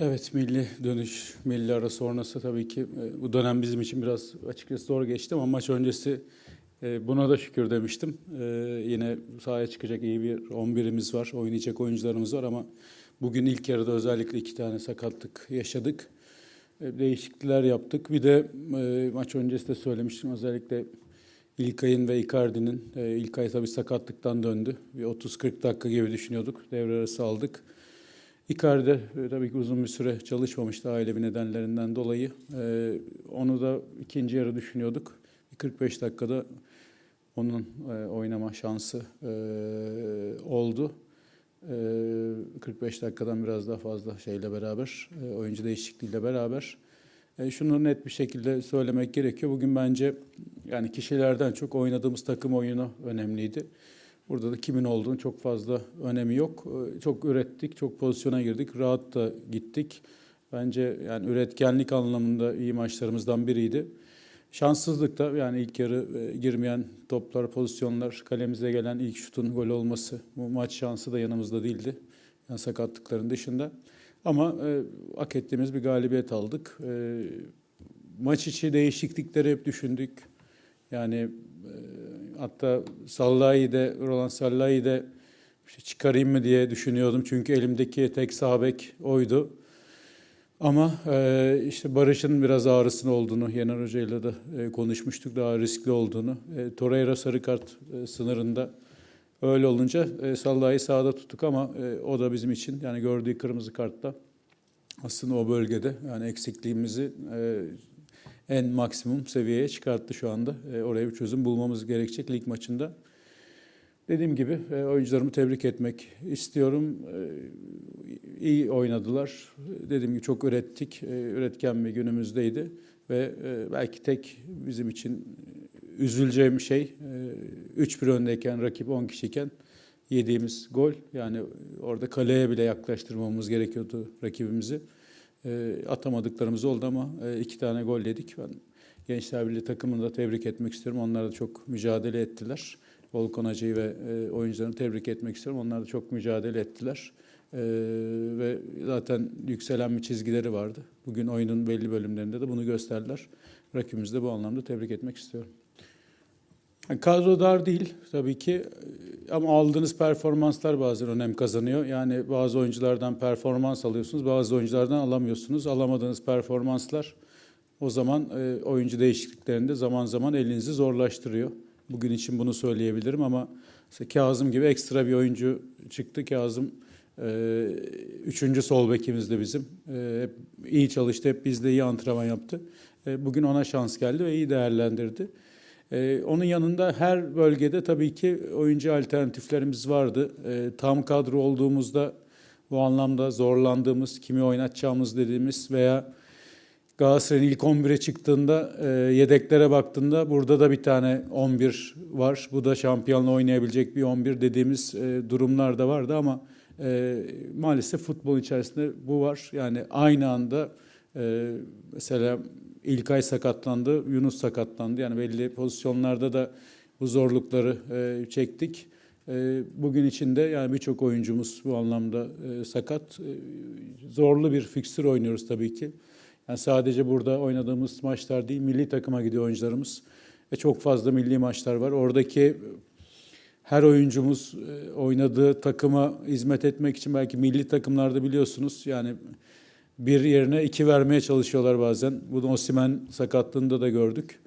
Evet milli dönüş, milli ara sonrası tabii ki e, bu dönem bizim için biraz açıkçası zor geçti ama maç öncesi e, buna da şükür demiştim. E, Yine sahaya çıkacak iyi bir 11'imiz var, oynayacak oyuncularımız var ama bugün ilk yarıda özellikle iki tane sakatlık yaşadık. Değişiklikler yaptık. Bir de maç öncesi de söylemiştim özellikle İlkay'ın ve Icardi'nin. İlkay tabii sakatlıktan döndü. Bir 30-40 dakika gibi düşünüyorduk. Devre arası aldık. Icardi e, tabii ki uzun bir süre çalışmamıştı ailevi nedenlerinden dolayı. E, onu da ikinci yarı düşünüyorduk. Bir 45 dakikada onun e, oynama şansı e, oldu. E, 45 dakikadan biraz daha fazla şeyle beraber, e, oyuncu değişikliğiyle beraber. E, şunu net bir şekilde söylemek gerekiyor. Bugün bence yani kişilerden çok oynadığımız takım oyunu önemliydi. Burada da kimin olduğunu çok fazla önemi yok. Ee, Çok ürettik, çok pozisyona girdik, rahat da gittik. Bence yani üretkenlik anlamında iyi maçlarımızdan biriydi. Şanssızlık da yani ilk yarı e, girmeyen toplar, pozisyonlar, kalemize gelen ilk şutun gol olması. Bu maç şansı da yanımızda değildi. Yani sakatlıkların dışında. Ama e, hak ettiğimiz bir galibiyet aldık. E, maç içi değişiklikleri hep düşündük. Yani e, hatta Sallahi de, Roland Sallahi de işte çıkarayım mı diye düşünüyordum. Çünkü elimdeki tek sağ bek oydu. Ama e, işte Barış'ın biraz ağrısının olduğunu, Yener Hoca ile de e, konuşmuştuk. Daha riskli olduğunu. E, Torreira sarı kart e, sınırında. Öyle olunca e, Sallahi sağda tuttuk ama e, o da bizim için yani gördüğü kırmızı kartta aslında o bölgede yani eksikliğimizi e, en maksimum seviyeye çıkarttı şu anda. E, oraya bir çözüm bulmamız gerekecek lig maçında. Dediğim gibi e, oyuncularımı tebrik etmek istiyorum. E, iyi oynadılar. Dediğim gibi çok ürettik. E, üretken bir günümüzdeydi. Ve e, belki tek bizim için üzüleceğim şey e, 3-1 öndeyken rakip 10 kişiyken yediğimiz gol. Yani orada kaleye bile yaklaştırmamız gerekiyordu rakibimizi. E, atamadıklarımız oldu ama e, iki tane gol yedik. Ben Gençler Birliği takımını da tebrik etmek istiyorum. Onlar da çok mücadele ettiler. Volkan Hacı'yı ve e, oyuncularını tebrik etmek istiyorum. Onlar da çok mücadele ettiler. E, ve zaten yükselen bir çizgileri vardı. Bugün oyunun belli bölümlerinde de bunu gösterdiler. Rakibimizi de bu anlamda tebrik etmek istiyorum. Yani kadro dar değil tabii ki ama aldığınız performanslar bazen önem kazanıyor. Yani bazı oyunculardan performans alıyorsunuz, bazı oyunculardan alamıyorsunuz. Alamadığınız performanslar o zaman e, oyuncu değişikliklerinde zaman zaman elinizi zorlaştırıyor. Bugün için bunu söyleyebilirim ama Kazım gibi ekstra bir oyuncu çıktı. Kazım e, üçüncü sol bekimiz de bizim. E, hep iyi çalıştı, hep bizde iyi antrenman yaptı. E, bugün ona şans geldi ve iyi değerlendirdi. Ee, onun yanında her bölgede tabii ki oyuncu alternatiflerimiz vardı. Ee, tam kadro olduğumuzda bu anlamda zorlandığımız, kimi oynatacağımız dediğimiz veya Galatasaray'ın ilk 11'e çıktığında e, yedeklere baktığında burada da bir tane 11 var. Bu da şampiyonla oynayabilecek bir 11 dediğimiz e, durumlar da vardı ama e, maalesef futbol içerisinde bu var. Yani aynı anda e, mesela İlkay sakatlandı, Yunus sakatlandı. Yani belli pozisyonlarda da bu zorlukları e, çektik. E, bugün içinde yani birçok oyuncumuz bu anlamda e, sakat. E, zorlu bir fikstür oynuyoruz tabii ki. Yani sadece burada oynadığımız maçlar değil, milli takıma gidiyor oyuncularımız. Ve çok fazla milli maçlar var. Oradaki her oyuncumuz e, oynadığı takıma hizmet etmek için belki milli takımlarda biliyorsunuz yani bir yerine iki vermeye çalışıyorlar bazen. Bunu Osimen sakatlığında da gördük.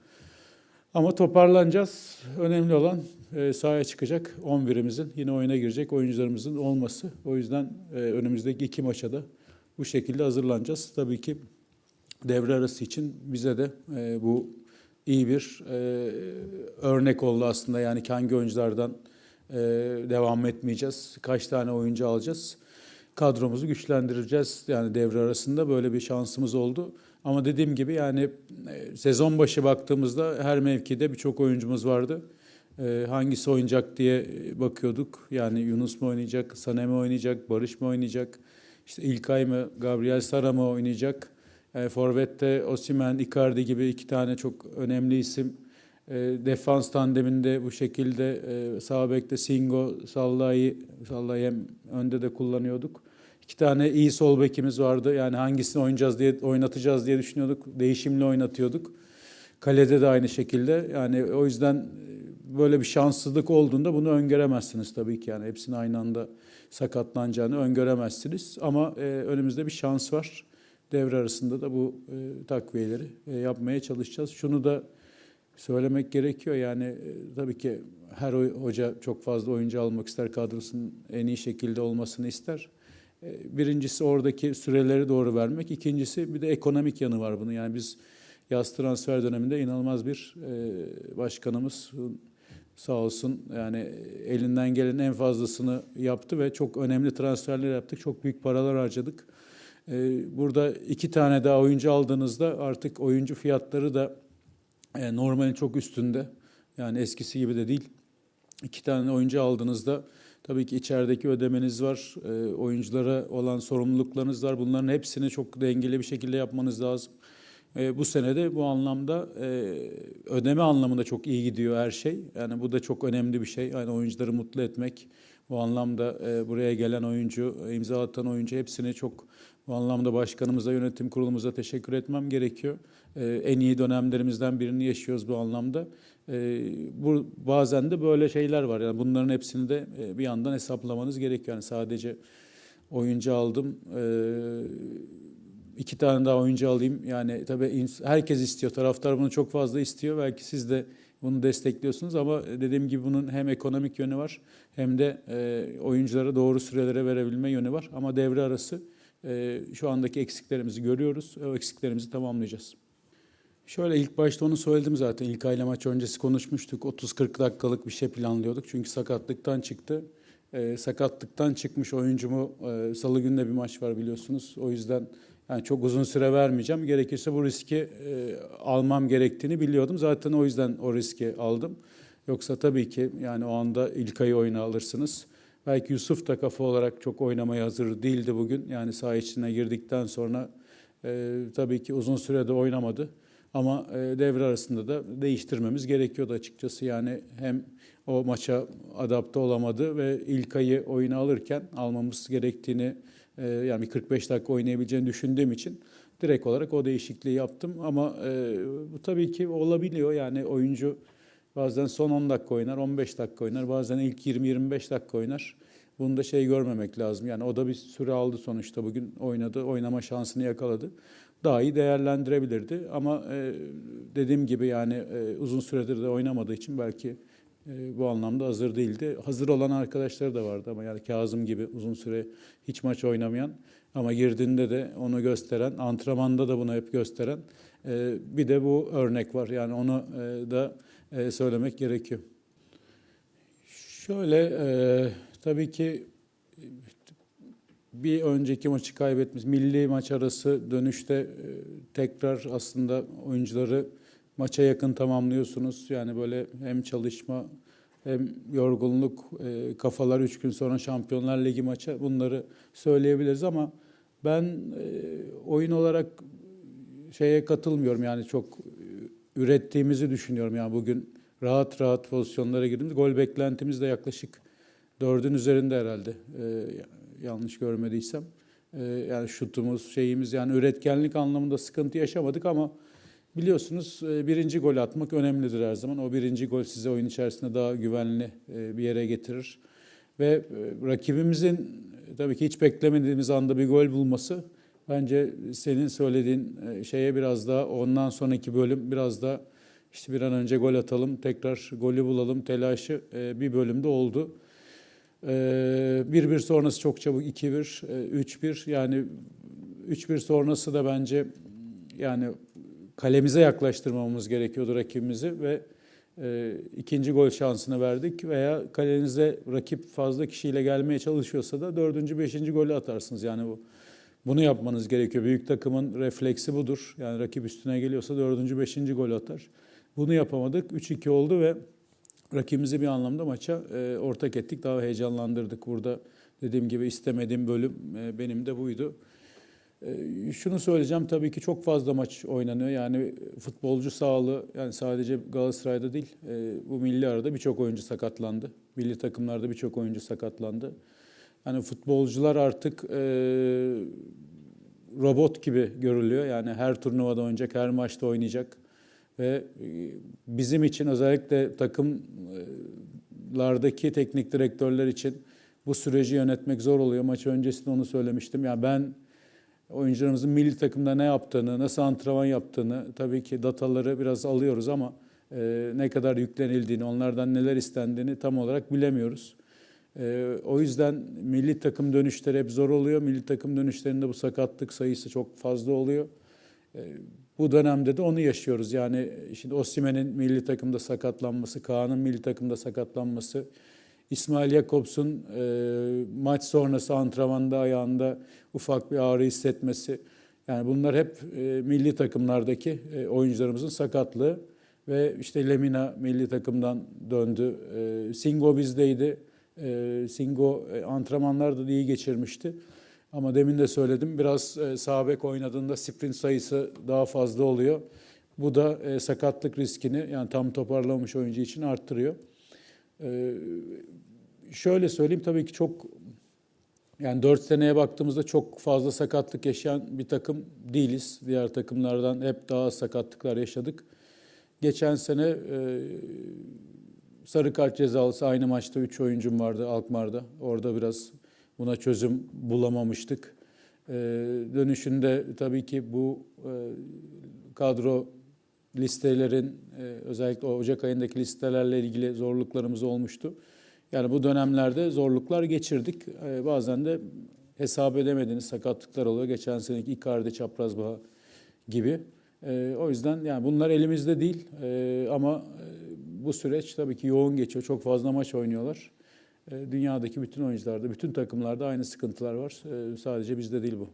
Ama toparlanacağız. Önemli olan e, sahaya çıkacak 11'imizin, yine oyuna girecek oyuncularımızın olması. O yüzden e, önümüzdeki iki maça da bu şekilde hazırlanacağız. Tabii ki devre arası için bize de e, bu iyi bir e, örnek oldu aslında. Yani hangi oyunculardan e, devam etmeyeceğiz, kaç tane oyuncu alacağız kadromuzu güçlendireceğiz. Yani devre arasında böyle bir şansımız oldu. Ama dediğim gibi yani e, sezon başı baktığımızda her mevkide birçok oyuncumuz vardı. E, hangisi oynayacak diye bakıyorduk. Yani Yunus mu oynayacak, Sané mi oynayacak, Barış mı oynayacak, işte İlkay mı, Gabriel Sara mı oynayacak. E, Forvet'te Osimen, Icardi gibi iki tane çok önemli isim. E, defans tandeminde bu şekilde e, sağ bekte Singo, Sallai'yi Sallai'yi hem önde de kullanıyorduk. İki tane iyi sol bekimiz vardı. Yani hangisini oynayacağız diye oynatacağız diye düşünüyorduk. Değişimli oynatıyorduk. Kalede de aynı şekilde. Yani o yüzden e, böyle bir şanssızlık olduğunda bunu öngöremezsiniz tabii ki. Yani hepsini aynı anda sakatlanacağını öngöremezsiniz. Ama e, önümüzde bir şans var. Devre arasında da bu e, takviyeleri e, yapmaya çalışacağız. Şunu da söylemek gerekiyor. Yani e, tabii ki her hoca çok fazla oyuncu almak ister, kadrosunun en iyi şekilde olmasını ister. E, birincisi oradaki süreleri doğru vermek. İkincisi bir de ekonomik yanı var bunun. Yani biz yaz transfer döneminde inanılmaz bir e, başkanımız sağ olsun yani elinden gelen en fazlasını yaptı ve çok önemli transferler yaptık. Çok büyük paralar harcadık. Burada iki tane daha oyuncu aldığınızda artık oyuncu fiyatları da e, normalin çok üstünde. Yani eskisi gibi de değil. İki tane oyuncu aldığınızda tabii ki içerideki ödemeniz var, e, oyunculara olan sorumluluklarınız var. Bunların hepsini çok dengeli bir şekilde yapmanız lazım. E, bu sene de bu anlamda e, ödeme anlamında çok iyi gidiyor her şey. Yani bu da çok önemli bir şey. Yani oyuncuları mutlu etmek. Bu anlamda e, buraya gelen oyuncu, imza atan oyuncu hepsini çok bu anlamda başkanımıza, yönetim kurulumuza teşekkür etmem gerekiyor. Ee, en iyi dönemlerimizden birini yaşıyoruz bu anlamda. Ee, bu bazen de böyle şeyler var. Yani bunların hepsini de e, bir yandan hesaplamanız gerekiyor. Yani sadece oyuncu aldım. Ee, iki tane daha oyuncu alayım. Yani tabii herkes istiyor. Taraftar bunu çok fazla istiyor. Belki siz de bunu destekliyorsunuz ama dediğim gibi bunun hem ekonomik yönü var hem de e, oyunculara doğru sürelere verebilme yönü var. Ama devre arası şu andaki eksiklerimizi görüyoruz. O eksiklerimizi tamamlayacağız. Şöyle ilk başta onu söyledim zaten. İlk ayla maç öncesi konuşmuştuk. 30-40 dakikalık bir şey planlıyorduk. Çünkü sakatlıktan çıktı. E, sakatlıktan çıkmış oyuncumu e, salı günde bir maç var biliyorsunuz. O yüzden yani çok uzun süre vermeyeceğim. Gerekirse bu riski e, almam gerektiğini biliyordum. Zaten o yüzden o riski aldım. Yoksa tabii ki yani o anda ilk ayı oyuna alırsınız. Belki Yusuf da kafa olarak çok oynamaya hazır değildi bugün. Yani saha içine girdikten sonra e, tabii ki uzun sürede oynamadı. Ama e, devre arasında da değiştirmemiz gerekiyordu açıkçası. Yani hem o maça adapte olamadı ve ilk ayı oyuna alırken almamız gerektiğini e, yani 45 dakika oynayabileceğini düşündüğüm için direkt olarak o değişikliği yaptım. Ama e, bu tabii ki olabiliyor. Yani oyuncu bazen son 10 dakika oynar, 15 dakika oynar, bazen ilk 20-25 dakika oynar. Bunu da şey görmemek lazım. Yani o da bir süre aldı sonuçta bugün oynadı, oynama şansını yakaladı daha iyi değerlendirebilirdi. Ama e, dediğim gibi yani e, uzun süredir de oynamadığı için belki e, bu anlamda hazır değildi. Hazır olan arkadaşları da vardı ama yani Kazım gibi uzun süre hiç maç oynamayan ama girdiğinde de onu gösteren, antrenmanda da bunu hep gösteren e, bir de bu örnek var. Yani onu e, da e, söylemek gerekiyor. Şöyle e, tabii ki bir önceki maçı kaybetmiş. Milli maç arası dönüşte e, tekrar aslında oyuncuları maça yakın tamamlıyorsunuz. Yani böyle hem çalışma hem yorgunluk, e, kafalar üç gün sonra Şampiyonlar Ligi maça bunları söyleyebiliriz ama ben e, oyun olarak şeye katılmıyorum yani çok ürettiğimizi düşünüyorum yani bugün rahat rahat pozisyonlara girdiğimiz gol beklentimiz de yaklaşık dördün üzerinde herhalde yanlış görmediysem. E, yani şutumuz, şeyimiz yani üretkenlik anlamında sıkıntı yaşamadık ama biliyorsunuz e, birinci gol atmak önemlidir her zaman. O birinci gol size oyun içerisinde daha güvenli e, bir yere getirir. Ve e, rakibimizin tabii ki hiç beklemediğimiz anda bir gol bulması bence senin söylediğin e, şeye biraz daha ondan sonraki bölüm biraz da işte bir an önce gol atalım, tekrar golü bulalım telaşı e, bir bölümde oldu. 1-1 ee, sonrası çok çabuk 2-1, 3-1 e, yani 3-1 sonrası da bence yani kalemize yaklaştırmamız gerekiyordu rakibimizi ve e, ikinci gol şansını verdik veya kalenize rakip fazla kişiyle gelmeye çalışıyorsa da dördüncü, beşinci golü atarsınız. Yani bu bunu yapmanız gerekiyor. Büyük takımın refleksi budur. Yani rakip üstüne geliyorsa dördüncü, beşinci gol atar. Bunu yapamadık. 3-2 oldu ve rakibimizi bir anlamda maça e, ortak ettik. Daha heyecanlandırdık. Burada dediğim gibi istemediğim bölüm e, benim de buydu. E, şunu söyleyeceğim tabii ki çok fazla maç oynanıyor. Yani futbolcu sağlığı yani sadece Galatasaray'da değil e, bu milli arada birçok oyuncu sakatlandı. Milli takımlarda birçok oyuncu sakatlandı. Hani futbolcular artık e, robot gibi görülüyor. Yani her turnuvada oynayacak, her maçta oynayacak. Ve bizim için özellikle takımlardaki teknik direktörler için bu süreci yönetmek zor oluyor. Maç öncesinde onu söylemiştim. Yani ben oyuncularımızın milli takımda ne yaptığını, nasıl antrenman yaptığını tabii ki dataları biraz alıyoruz ama e, ne kadar yüklenildiğini, onlardan neler istendiğini tam olarak bilemiyoruz. E, o yüzden milli takım dönüşleri hep zor oluyor. Milli takım dönüşlerinde bu sakatlık sayısı çok fazla oluyor. E, bu dönemde de onu yaşıyoruz. Yani şimdi Osimhen'in milli takımda sakatlanması, Kaan'ın milli takımda sakatlanması, İsmail Jakobs'un e, maç sonrası antrenmanda ayağında ufak bir ağrı hissetmesi. Yani bunlar hep e, milli takımlardaki e, oyuncularımızın sakatlığı ve işte Lemina milli takımdan döndü. E, Singo bizdeydi. E, Singo e, antrenmanlarda da iyi geçirmişti. Ama demin de söyledim biraz e, sağ bek oynadığında sprint sayısı daha fazla oluyor. Bu da e, sakatlık riskini yani tam toparlamış oyuncu için arttırıyor. E, şöyle söyleyeyim tabii ki çok yani 4 seneye baktığımızda çok fazla sakatlık yaşayan bir takım değiliz. Diğer takımlardan hep daha sakatlıklar yaşadık. Geçen sene e, sarı kart cezalısı aynı maçta 3 oyuncum vardı Alkmaar'da. Orada biraz buna çözüm bulamamıştık. E, dönüşünde tabii ki bu e, kadro listelerin e, özellikle Ocak ayındaki listelerle ilgili zorluklarımız olmuştu. Yani bu dönemlerde zorluklar geçirdik. E, bazen de hesap edemediğiniz sakatlıklar oluyor. Geçen seneki Icardi, Çapraz Baha gibi. E, o yüzden yani bunlar elimizde değil E, ama e, bu süreç tabii ki yoğun geçiyor. Çok fazla maç oynuyorlar. E, dünyadaki bütün oyuncularda, bütün takımlarda aynı sıkıntılar var. E, sadece bizde değil bu.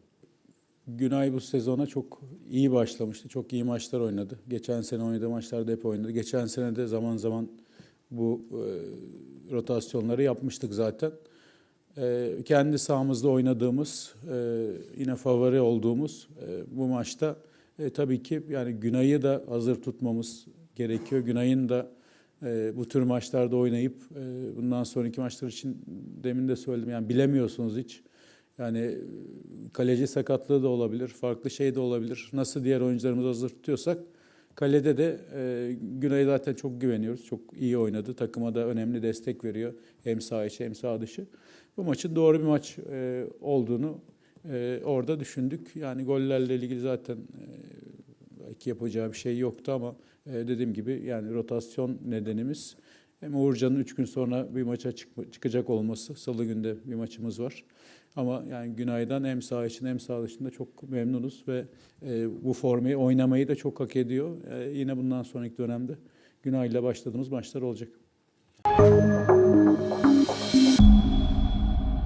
Günay bu sezona çok iyi başlamıştı. Çok iyi maçlar oynadı. Geçen sene oynadığı maçlarda hep oynadı. Geçen sene de zaman zaman bu e, rotasyonları yapmıştık zaten. E, kendi sahamızda oynadığımız, e, yine favori olduğumuz e, bu maçta e, tabii ki yani Günay'ı da hazır tutmamız gerekiyor. Günay'ın da e, bu tür maçlarda oynayıp e, bundan sonraki maçlar için demin de söyledim yani bilemiyorsunuz hiç. Yani e, kaleci sakatlığı da olabilir, farklı şey de olabilir. Nasıl diğer oyuncularımızı hazır tutuyorsak kalede de e, Güney'e zaten çok güveniyoruz. Çok iyi oynadı. Takıma da önemli destek veriyor. Hem sağ içi hem sağ dışı. Bu maçın doğru bir maç e, olduğunu e, orada düşündük. Yani gollerle ilgili zaten e, yapacağı bir şey yoktu ama e, dediğim gibi yani rotasyon nedenimiz hem Uğurcan'ın üç gün sonra bir maça çık- çıkacak olması. Salı günde bir maçımız var. Ama yani Günay'dan hem sağ için hem sağ dışında çok memnunuz ve e, bu formayı oynamayı da çok hak ediyor. E, yine bundan sonraki dönemde Günay'la başladığımız maçlar olacak.